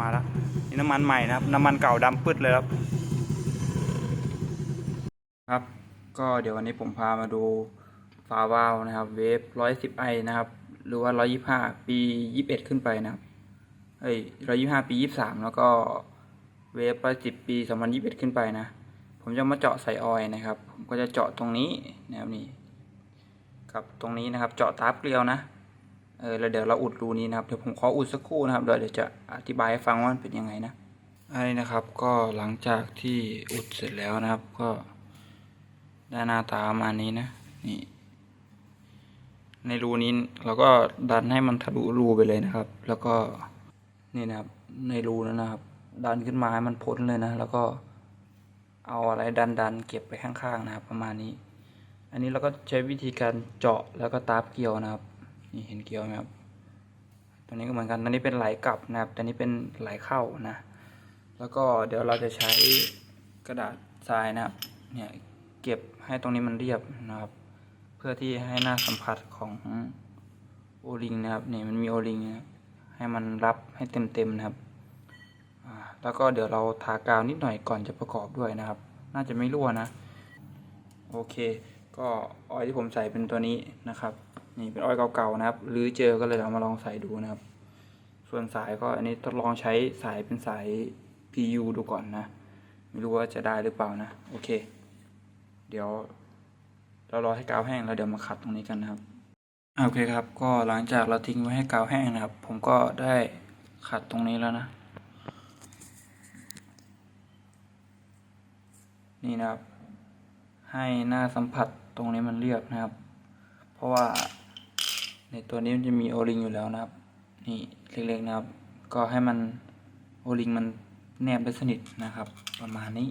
มาแล้วนี่น้ำมันใหม่นะครับ น้ำมันเก่าดำปึ๊ดเลยครับ ครับ ก็เดี๋ยววันนี้ผมพามาดูฝาวาล์วนะครับ เวฟร้อยสิบไอนะครับ หรือว่าร้อยยี่ห้าปียี่สิบเอ็ดขึ้นไปนะครับเอ้ยร้อยยี่ห้าปียี่สามแล้วก็เวฟร้อยสิบปีสองพันยี่สิบเอ็ดขึ้นไปนะ ผมจะมาเจาะใส่ออยนะครับ ผมก็จะเจาะตรงนี้นะครับนี่กับตรงนี้นะครับ เจาะตาบเกลียวนะ เออแล้วเดี๋ยวเราอุดรูนี้นะครับเดี๋ยวผมขออุดสักครู่นะครับเดี๋ยวเดี๋ยวจะอธิบายให้ฟังว่ามันเป็นยังไงนะอันนี้นะครับก็หลังจากที่อุดเสร็จแล้วนะครับ ก็ได้หน้าตาประมาณนี้นะนี่ ในรูนี้เราก็ดันให้มันทะลุรูไปเลยนะครับ แล้วก็นี่นะครับ ในรูนั้นนะครับ ดันขึ้นมาให้มันพ้นเลยนะ แล้วก็เอาอะไรดันดันเก็บไปข้างๆนะครับ ประมาณนี้ อันนี้เราก็ใช้วิธีการเจาะแล้วก็ตาบเกลียวนะครับ นี่เห็นเกลียวไหมครับตัวนี้ก็เหมือนกันตัวนี้เป็นไหลกลับนะครับตัวนี้เป็นไหลเข้านะ แล้วก็เดี๋ยวเราจะใช้กระดาษทรายนะครับเนี่ยเก็บให้ตรงนี้มันเรียบนะครับ เพื่อที่ให้หน้าสัมผัสของโอลิงนะครับเนี่ยมันมีโอลิงนะให้มันรับให้เต็มๆนะครับแล้วก็เดี๋ยวเราทากาวนิดหน่อยก่อนจะประกอบด้วยนะครับ น่าจะไม่รั่วนะ โอเค ก็ออยที่ผมใส่เป็นตัวนี้นะครับ นี่เป็นอ้อยเก่าๆนะครับหรือเจอก็เลยเอามาลองใส่ดูนะครับ ส่วนสายก็อันนี้ทดลองใช้สายเป็นสาย PU ดูก่อนนะ ไม่รู้ว่าจะได้หรือเปล่านะ โอเค เดี๋ยวเรารอให้กาวแห้งแล้วเดี๋ยวมาขัดตรงนี้กันนะครับโอเคครับ ก็หลังจากเราทิ้งไว้ให้กาวแห้งนะครับ ผมก็ได้ขัดตรงนี้แล้วนะ นี่นะครับ ให้หน้าสัมผัสตรงนี้มันเรียบนะครับ เพราะว่า ในตัวนี้มันจะมีโอลิงอยู่แล้วนะครับ นี่เล็กๆนะครับ ก็ให้มันโอลิงมันแนบไปสนิทนะครับ ประมาณนี้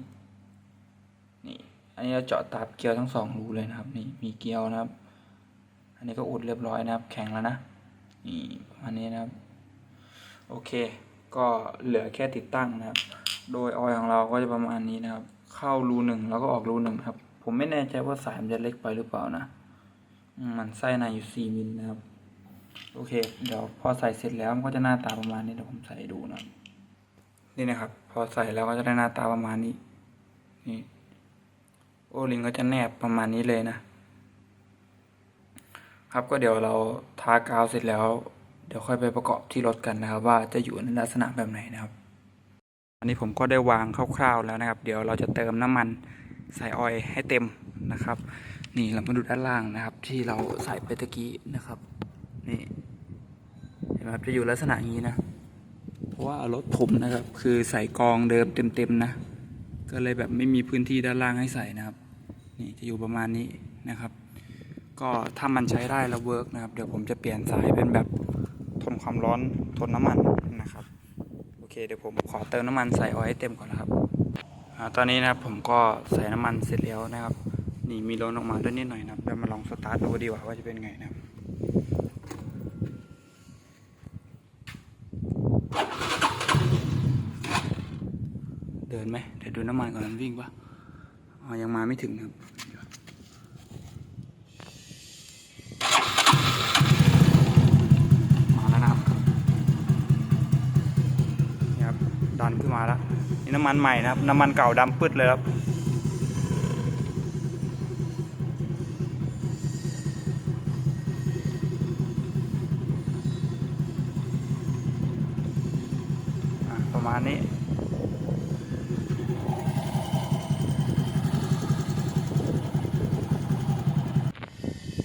นี่ อันนี้เราเจาะตาบเกลียวทั้งสองรูเลยนะครับ นี่มีเกลียวนะครับ อันนี้ก็อุดเรียบร้อยนะครับ แข็งแล้วนะ นี่ประมาณนี้นะครับ โอเค ก็เหลือแค่ติดตั้งนะครับ โดยออยของเราก็จะประมาณนี้นะครับ เข้ารูหนึ่งแล้วก็ออกรูหนึ่งครับ ผมไม่แน่ใจว่าสายมันจะเล็กไปหรือเปล่านะ มันไส้ในอยู่สี่มิลนะครับ โอเค เดี๋ยวพอใส่เสร็จแล้วมันก็จะหน้าตาประมาณนี้เดี๋ยวผมใส่ดูนะนี่นะครับ พอใส่แล้วก็จะได้หน้าตาประมาณนี้ นี่ โอลิงก็จะแนบประมาณนี้เลยนะ ครับก็เดี๋ยวเราทากาวเสร็จแล้ว เดี๋ยวค่อยไปประกอบที่รถกันนะครับ ว่าจะอยู่ในลักษณะแบบไหนนะครับ อันนี้ผมก็ได้วางคร่าวๆแล้วนะครับ เดี๋ยวเราจะเติมน้ำมัน ใส่ออยให้เต็มนะครับ นี่เรามาดูด้านล่างนะครับ ที่เราใส่ไปตะกี้นะครับ นี่เห็นไหมครับจะอยู่ลักษณะอย่างนี้นะ เพราะว่ารถผมนะครับ คือใส่กองเดิมเต็มๆนะ ก็เลยแบบไม่มีพื้นที่ด้านล่างให้ใส่นะครับ นี่จะอยู่ประมาณนี้นะครับ ก็ถ้ามันใช้ได้แล้วเวิร์กนะครับ เดี๋ยวผมจะเปลี่ยนสายเป็นแบบทนความร้อนทนน้ำมันนะครับ โอเคเดี๋ยวผมขอเติมน้ำมันใส่ออยให้เต็มก่อนนะครับ ตอนนี้นะครับผมก็ใส่น้ำมันเสร็จแล้วนะครับ นี่มีล้นออกมาด้วยนิดหน่อยนะครับเดี๋ยวมาลองสตาร์ทดูดีกว่าว่าจะเป็นไงนะครับเดินไหมเดี๋ยวดูน้ำมันก่อนมันวิ่งปะอ๋อยังมาไม่ถึงนะครับมาแล้วนะครับนี่ครับดันขึ้นมาแล้ว นี่น้ำมันใหม่นะครับ น้ำมันเก่าดำปึ๊ดเลยครับประมาณนี้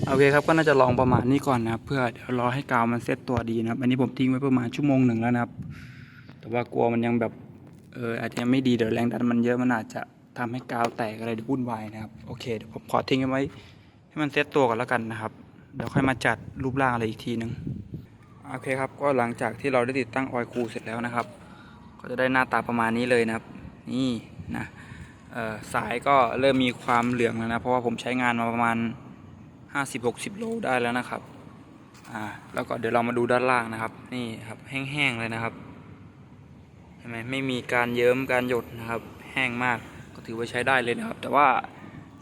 โอเคครับก็น่าจะลองประมาณนี้ก่อนนะครับ เพื่อเดี๋ยวรอให้กาวมันเซตตัวดีนะครับ อันนี้ผมทิ้งไว้ประมาณชั่วโมงหนึ่งแล้วนะครับ แต่ว่ากลัวมันยังแบบ เอออาจจะยังไม่ดีเดี๋ยวแรงดันมันเยอะมันอาจจะทำให้กาวแตกอะไรเดี๋ยววุ่นวายนะครับ โอเคเดี๋ยวผมขอทิ้งไว้ ให้มันเซตตัวก่อนแล้วกันนะครับเดี๋ยวค่อยมาจัดรูปร่างอะไรอีกทีหนึ่งโอเคครับก็หลังจากที่เราได้ติดตั้งออยคูเสร็จแล้วนะครับ ก็จะได้หน้าตาประมาณนี้เลยนะครับ นี่นะเออสายก็เริ่มมีความเหลืองแล้วนะ เพราะว่าผมใช้งานมาประมาณ 50-60 โลได้แล้วนะครับอ่าแล้วก็เดี๋ยวเรามาดูด้านล่างนะครับ นี่ครับแห้งๆเลยนะครับ ห็นไหมไม่มีการเยิ้มการหยดนะครับ แห้งมากก็ถือว่าใช้ได้เลยนะครับ แต่ว่า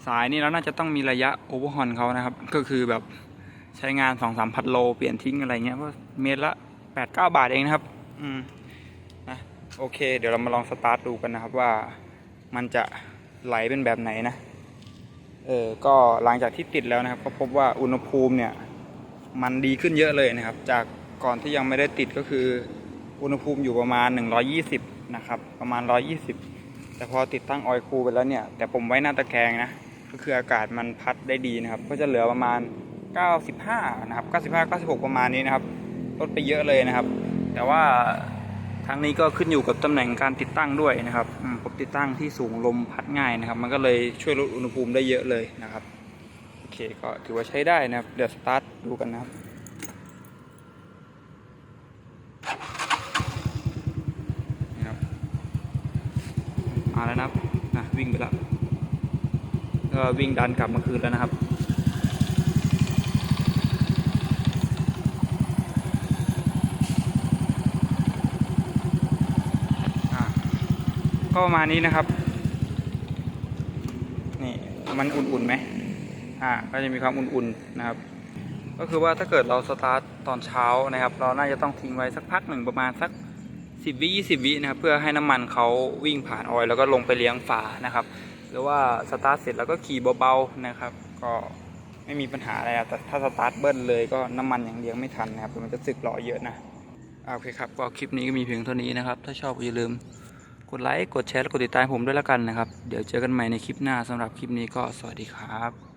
สายนี่เราน่าจะต้องมีระยะโอเวอร์ฮอนเขานะครับ ก็คือแบบใช้งาน2 3พันโลเปลี่ยนทิ้งอะไรเงี้ยเพราะเมตรละ8 9บาทเองนะครับ อืมนะโอเค เดี๋ยวเรามาลองสตาร์ทดูกันนะครับว่ามันจะไหลเป็นแบบไหนนะ เออก็หลังจากที่ติดแล้วนะครับ ก็พบว่าอุณหภูมิเนี่ย มันดีขึ้นเยอะเลยนะครับ จากก่อนที่ยังไม่ได้ติดก็คือ อุณหภูมิอยู่ประมาณ 120 นะครับ ประมาณ 120 แต่พอติดตั้งออยคูลไปแล้วเนี่ย แต่ผมไว้หน้าตะแกรงนะ ก็คืออากาศมันพัดได้ดีนะครับ ก็จะเหลือประมาณ 95 นะครับ 95 96 ประมาณนี้นะครับ ลดไปเยอะเลยนะครับ แต่ว่าทั้งนี้ก็ขึ้นอยู่กับตำแหน่งการติดตั้งด้วยนะครับ ผมติดตั้งที่สูงลมพัดง่ายนะครับ มันก็เลยช่วยลดอุณหภูมิได้เยอะเลยนะครับ โอเคก็ถือว่าใช้ได้นะครับ เดี๋ยวสตาร์ทดูกันนะครับ นี่ครับ มาแล้วนะครับนะวิ่งไปแล้วก็วิ่งดันกลับมาคืนแล้วนะครับก็ประมาณนี้นะครับ นี่มันอุ่นๆไหมอ่าก็จะมีความอุ่นๆนะครับ ก็คือว่าถ้าเกิดเราสตาร์ทตอนเช้านะครับ เราน่าจะต้องทิ้งไว้สักพักหนึ่งประมาณสัก 10วิ20วินะครับเพื่อให้น้ำมันเขาวิ่งผ่านออยล์แล้วก็ลงไปเลี้ยงฝานะครับ หรือว่าสตาร์ทเสร็จแล้วก็ขี่เบาๆนะครับ ก็ไม่มีปัญหาอะไรแต่ถ้าสตาร์ทเบิ้ลเลยก็น้ำมันยังเลี้ยงไม่ทันนะครับมันจะสึกหล่อเยอะนะอ่าโอเคครับก็คลิปนี้ก็มีเพียงเท่านี้นะครับ ถ้าชอบอย่าลืมกดไลค์กดแชร์และกดติดตามผมด้วยละกันนะครับ เดี๋ยวเจอกันใหม่ในคลิปหน้าสำหรับคลิปนี้ก็สวัสดีครับ